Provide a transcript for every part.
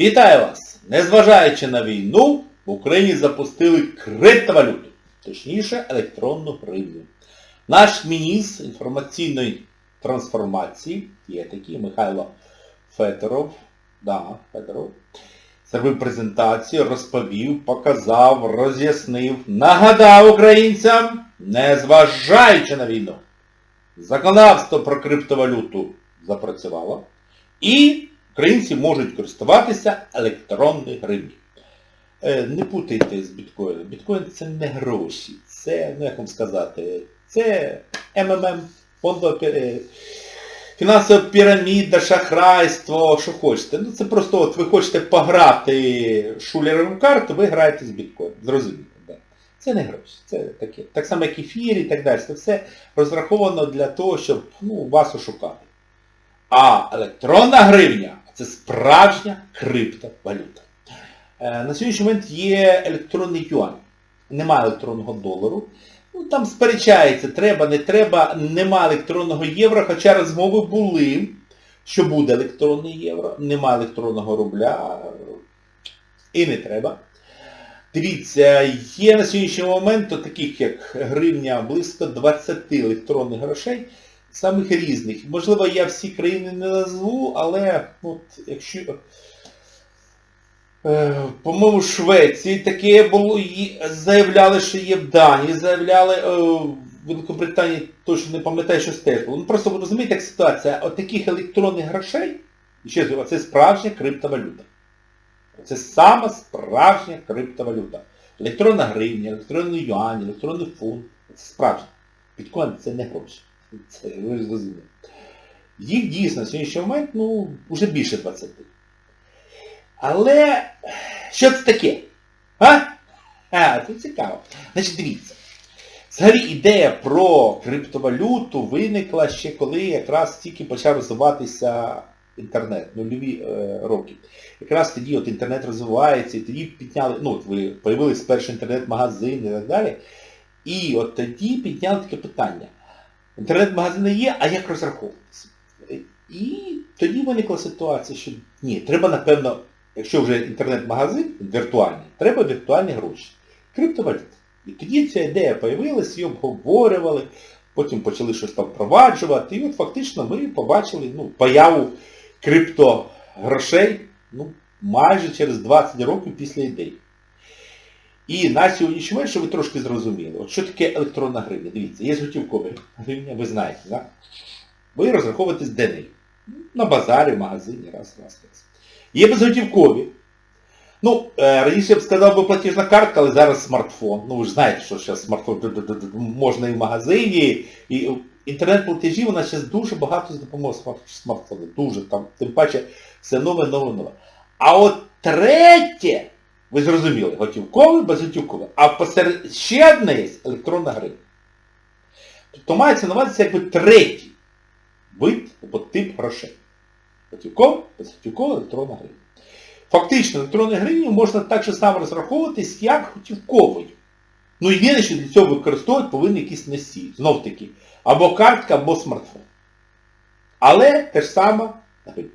Вітаю вас! Незважаючи на війну, в Україні запустили криптовалюту, точніше електронну гривню. Наш міністр інформаційної трансформації, є такий Михайло Федоров, да, Федоров, зробив презентацію, розповів, показав, роз'яснив, нагадав українцям, незважаючи на війну, законодавство про криптовалюту запрацювало, і українці можуть користуватися електронною гривнею. Е, Не путайте з біткоїном. Біткоін це не гроші. Це, ну як вам сказати, це МММ, фондова е, фінансова піраміда, шахрайство, що хочете. Ну це просто от ви хочете пограти шулером карту, ви граєте з біткоїном. Зрозуміло. Да. Це не гроші. Це таке. Так само, як ефір і так далі. Це все розраховано для того, щоб ну, вас ошукати. А електронна гривня це справжня криптовалюта. Е, На сьогоднішній момент є електронний юань. Немає електронного долару. Ну, там сперечається, треба, не треба, нема електронного євро, хоча розмови були, що буде електронний євро, нема електронного рубля і не треба. Дивіться, є на сьогоднішній момент таких як гривня близько 20 електронних грошей, самих різних. Можливо, я всі країни не назву, але от, якщо... Е, По-моєму, Швеції таке було, заявляли, що є в Данії, заявляли е, в Великобританії, точно не пам'ятаю, що теж було. Ну просто ви розумієте, як ситуація, от таких електронних грошей, ще раз, це справжня криптовалюта. Це сама справжня криптовалюта. Електронна гривня, електронний юань, електронний фунт. Це справжнє. Біткоін це не гроші. Це ви ж розумієте. Їх дійсно сьогоднішній момент, ну, вже більше 20. Але що це таке? А? А, це цікаво. Значить, дивіться. Взагалі ідея про криптовалюту виникла ще коли якраз тільки почав розвиватися інтернет, нульові е, роки. Якраз тоді от інтернет розвивається, і тоді підняли, ну от ви появились перший інтернет-магазин і так далі. І от тоді підняли таке питання. Інтернет-магазини є, а як розраховуватися? І тоді виникла ситуація, що ні, треба, напевно, якщо вже інтернет-магазин віртуальний, треба віртуальні гроші. Криптовалюта. І тоді ця ідея з'явилася, її обговорювали, потім почали щось там впроваджувати. І от фактично ми побачили ну, появу криптогрошей ну, майже через 20 років після ідеї. І на сьогоднішній момент, щоб ви трошки зрозуміли, от що таке електронна гривня? Дивіться, є готівкова гривня, ви знаєте, так? Ви розраховуєтесь де нею. На базарі, в магазині, раз, раз, раз. Є безготівкові. Ну, е, раніше я б сказав би платіжна картка, але зараз смартфон. Ну ви ж знаєте, що зараз смартфон можна і в магазині, і інтернет-платежі нас зараз дуже багато допомогою смартфону. Дуже там, тим паче все нове, нове, нове. А от третє, ви зрозуміли, готівкове, безготівкове, а посеред ще одне є електронна гривня. Тобто мається на увазі якби третій вид або тип грошей. Готівкова, безготівкова, електронна гривня. Фактично, електронною гривнею можна так же само розраховуватись, як готівковою. Ну єдине, що для цього використовувати повинні якісь носії. Знов таки, або картка, або смартфон. Але те ж саме гривня.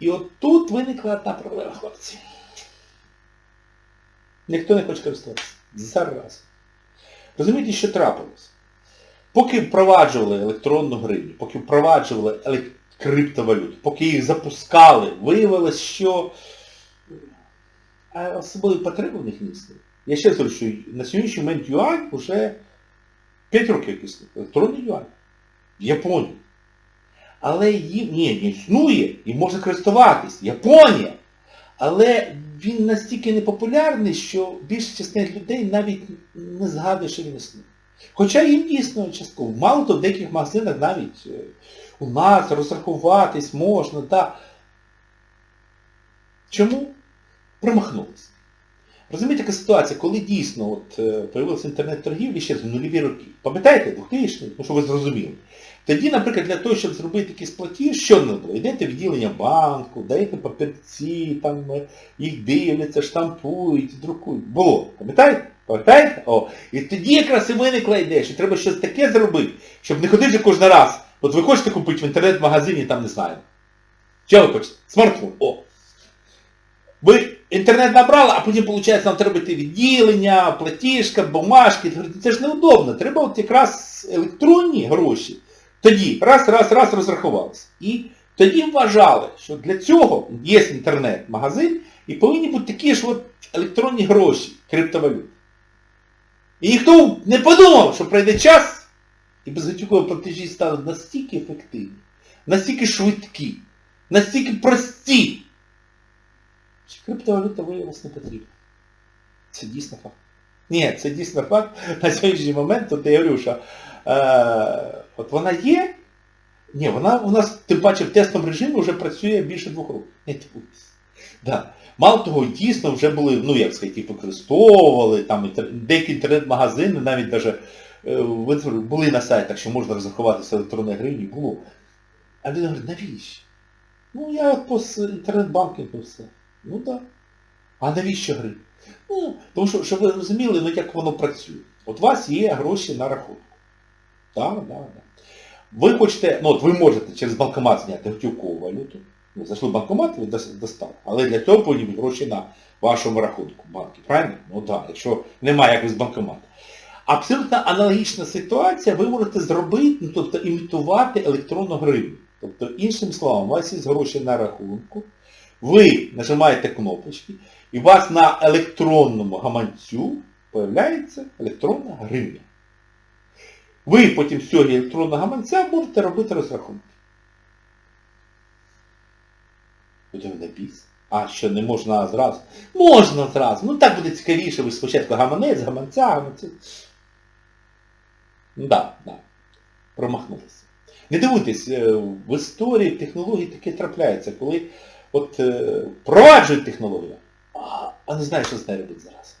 І от тут виникла одна проблема, хлопці. Ніхто не хоче користуватися. Зараз. Розумієте, що трапилось? Поки впроваджували електронну гривню, поки впроваджували елек- криптовалюту, поки їх запускали, виявилось, що а особливої потреби в них не існує. Я ще говорю, що на сьогоднішній момент юань вже 5 років існує. Електронний юань. В Японії. Але їм ні, не існує і може користуватись. Японія. Але він настільки непопулярний, що більша частина людей навіть не згадує, що він існує. Хоча їм дійсно частково. Мало то в деяких магазинах навіть е, у нас розрахуватись можна, так. Чому? Промахнулись. Розумієте, яка ситуація, коли дійсно от, е, появилися інтернет-торгівлі ще з нульові роки. Пам'ятаєте, 2000 ну що ви зрозуміли. Тоді, наприклад, для того, щоб зробити якийсь платіж, що не було? Йдете в відділення банку, даєте папірці, там е, їх дивляться, штампують, друкують. Було. Пам'ятаєте? Пам'ятаєте? О. І тоді якраз і виникла ідея, що треба щось таке зробити, щоб не ходити кожен раз. От ви хочете купити в інтернет-магазині, там не знаю. Що ви хочете? Смартфон. О. ви інтернет набрали, а потім, виходить, нам треба йти відділення, платіжка, бумажки. Це ж неудобно. Треба от якраз електронні гроші. Тоді раз, раз, раз розрахувалися. І тоді вважали, що для цього є інтернет-магазин і повинні бути такі ж от електронні гроші, криптовалюти. І ніхто не подумав, що пройде час, і безготівкові платежі стануть настільки ефективні, настільки швидкі, настільки прості, що криптовалюта виявилась не потрібна. Це дійсно факт. Ні, це дійсно факт. На сьогоднішній момент, от я говорю, що е, от вона є, ні, вона у нас, тим паче, в тестовому режимі вже працює більше двох років. Да. Мало того, дійсно вже були, ну як сказати, використовували, там деякі інтернет-магазини навіть даже, е, були на сайтах, що можна розрахуватися електронної гривні, було. А він говорить, навіщо? Ну я по інтернет-банкінгу все. Ну так. Да. А навіщо гривні? Ну, тому що, щоб ви розуміли, ну як воно працює. От у вас є гроші на рахунку. Так, так, так. Ви хочете, ну от ви можете через банкомат зняти готівкову валюту. Ну, зайшли в банкомат, ви дос- достали. Але для цього бути гроші на вашому рахунку в банку. Правильно? Ну так, якщо немає якось банкомату. Абсолютно аналогічна ситуація, ви можете зробити, ну, тобто імітувати електронну гривню. Тобто, іншим словом, у вас є гроші на рахунку, ви нажимаєте кнопочки, і у вас на електронному гаманцю з'являється електронна гривня. Ви потім з цього електронного гаманця можете робити розрахунки. Буде мене біс. А що не можна зразу? Можна зразу. Ну так буде цікавіше, ви спочатку гаманець, гаманця, гаманець. Ну да, да. Промахнулися. Не дивуйтесь, е, в історії, в технології таке трапляється, коли от е, впроваджують технологію, а, не знають, що з нею робити зараз.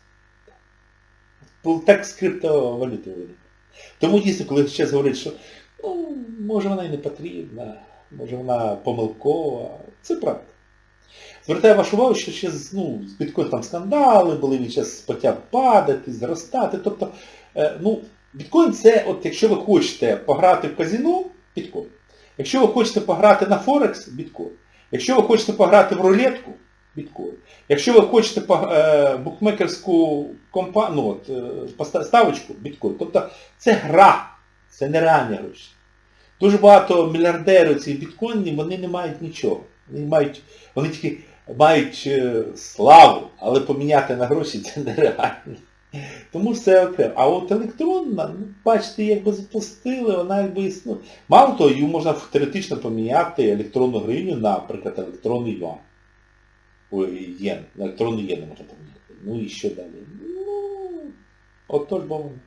Так з криптовалюти виникне. Тому дійсно, коли зараз говорять, що ну, може вона і не потрібна, може вона помилкова, це правда. Звертаю вашу увагу, що ще з, ну, з біткоін там скандали були, він зараз почав падати, зростати. Тобто, е, ну, біткоін це, от якщо ви хочете пограти в казино, біткоін. Якщо ви хочете пограти на Форекс, біткоін. Якщо ви хочете пограти в рулетку, біткоін. Якщо ви хочете е, букмекерську компа... ну, от, е, ставочку, біткоін. Тобто це гра, це нереальні гроші. Дуже багато мільярдерів цих біткоїнів, вони не мають нічого. Вони, мають, вони тільки мають е, славу, але поміняти на гроші це нереально. Тому це окремо. А от електронна, ну, бачите, якби запустили, вона якби існує. Мало того, її можна теоретично поміняти електронну гривню наприклад, електронний юан. Ой. На електронний єн можна поміняти. Ну і що далі? Ну, от то ж бо воно.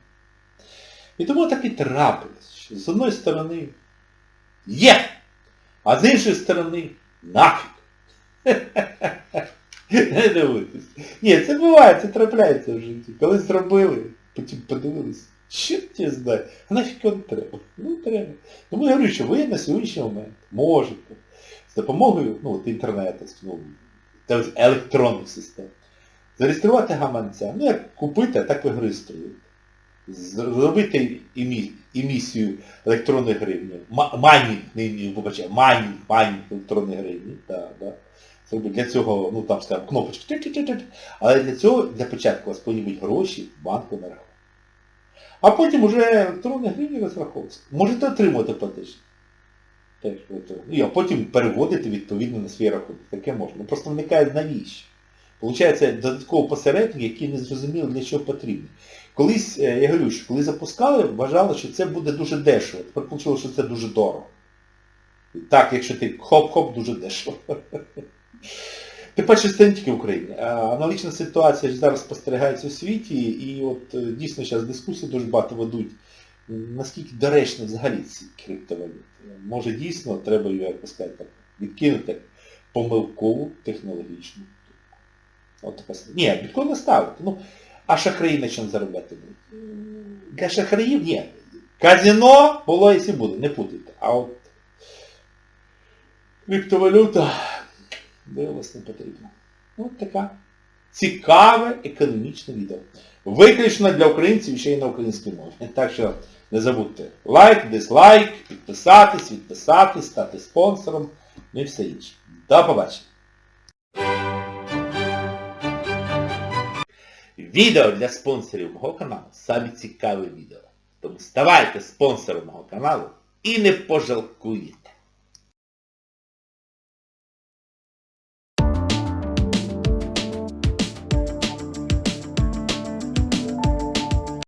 І тому так і трапилось, що з одної сторони є, а з іншої сторони нафіг. Не дивитись. Ні, це буває, це трапляється в житті. Коли зробили, потім подивились, що ти знає, а нафіг воно треба? Ну треба. Тому я говорю, що ви на сьогоднішній момент можете з допомогою ну, от інтернету, ну, та електронних систем, зареєструвати гаманця, ну як купити, так ви реєструєте. Зробити емі- емісію електронної гривні. Майнінг, не вибачаю, майнінг, майнінг електронної гривні. Для цього, ну там скажімо, кнопочки. Але для цього, для початку у вас повинні бути гроші в банку на рахунок. А потім вже електронні гривні розраховуватися. Можете отримувати платеж. Ну, а потім переводити відповідно на свій рахунок. Таке можна. Ну, Просто виникає навіщо. Получається додатково посередник, який не зрозумів, для чого потрібно. Колись, е, я говорю, що коли запускали, вважали, що це буде дуже дешево. Тепер вийшло, що це дуже дорого. Так, якщо ти хоп-хоп, дуже дешево. Тим паче це не тільки в Україні. Аналогічна ситуація зараз спостерігається у світі, і от е, дійсно зараз дискусії дуже багато ведуть, наскільки доречно взагалі ці криптовалюти. Може дійсно треба її, як сказати, так, відкинути помилкову технологічну. От така. Ні, біткоін не ставити. Ну, а шахраї на чому заробляти будуть? Для шахраїв ні. Казино було і буде, не путайте. А от криптовалюта виявилось не потрібно. От така цікаве економічне відео. Виключно для українців і ще й на українській мові. Так що не забудьте лайк, дизлайк, підписатись, відписатись, стати спонсором, ну і все інше. До побачення! Відео для спонсорів мого каналу Саме цікаве відео. Тому ставайте спонсором мого каналу і не пожалкуйте.